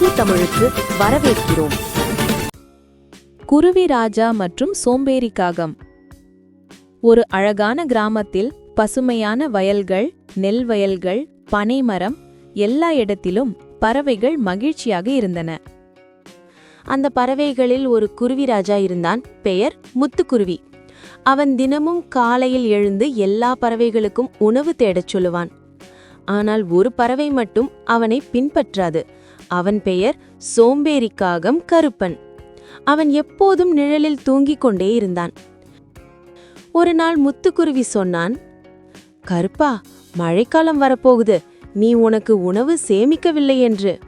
குக்கு தமிழுக்கு வரவேற்கிறோம். குருவி ராஜா மற்றும் சோம்பேறி காகம். ஒரு அழகான கிராமத்தில் பசுமையான வயல்கள் நெல் வயல்கள் பனைமரம் எல்லா இடத்திலும் பறவைகள் மகிழ்ச்சியாக இருந்தன. அந்த பறவைகளில் ஒரு குருவி ராஜா இருந்தான் பெயர் முத்துக்குருவி. அவன் தினமும் காலையில் எழுந்து எல்லா பறவைகளுக்கும் உணவு தேடச் சொல்லுவான். ஆனால் ஒரு பறவை மட்டும் அவனை பின்பற்றாது. அவன் பெயர் சோம்பேறிக்காகம் கருப்பன். அவன் எப்போதும் நிழலில் தூங்கிக் கொண்டே இருந்தான். ஒரு நாள் முத்துக்குருவி சொன்னான் கருப்பா மழைக்காலம் வரப்போகுது. நீ உனக்கு உணவு சேமிக்கவில்லை என்று.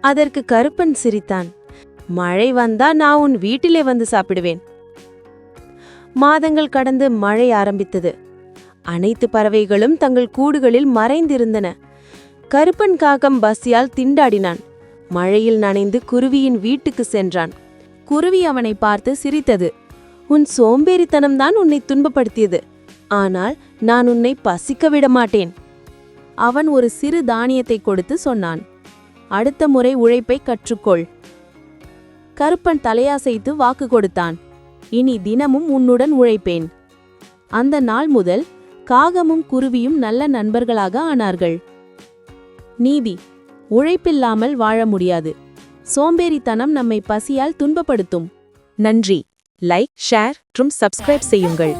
அதற்கு கருப்பன் சிரித்தான் மழை வந்தா நான் உன் வீட்டிலே வந்து சாப்பிடுவேன். மாதங்கள் கடந்து மழை ஆரம்பித்தது. அனைத்து பறவைகளும் தங்கள் கூடுகளில் மறைந்திருந்தன. கருப்பன் காகம் பசியால் திண்டாடினான். மழையில் நனைந்து குருவியின் வீட்டுக்கு சென்றான். குருவி அவனை பார்த்து சிரித்தது. உன் சோம்பேறித்தனம்தான் உன்னை துன்பப்படுத்தியது. ஆனால் நான் உன்னை பசிக்க விட மாட்டேன். அவன் ஒரு சிறு தானியத்தை கொடுத்து சொன்னான். அடுத்த முறை உழைப்பை கற்றுக்கொள். கருப்பன் தலையாசைத்து வாக்கு கொடுத்தான். இனி தினமும் உன்னுடன் உழைப்பேன். அந்த நாள் முதல் காகமும் குருவியும் நல்ல நண்பர்களாக ஆனார்கள். நீதி. உழைப்பில்லாமல் வாழ முடியாது. சோம்பேறித்தனம் நம்மை பசியால் துன்பப்படுத்தும். நன்றி. லைக் ஷேர் மற்றும் சப்ஸ்கிரைப் செய்யுங்கள்.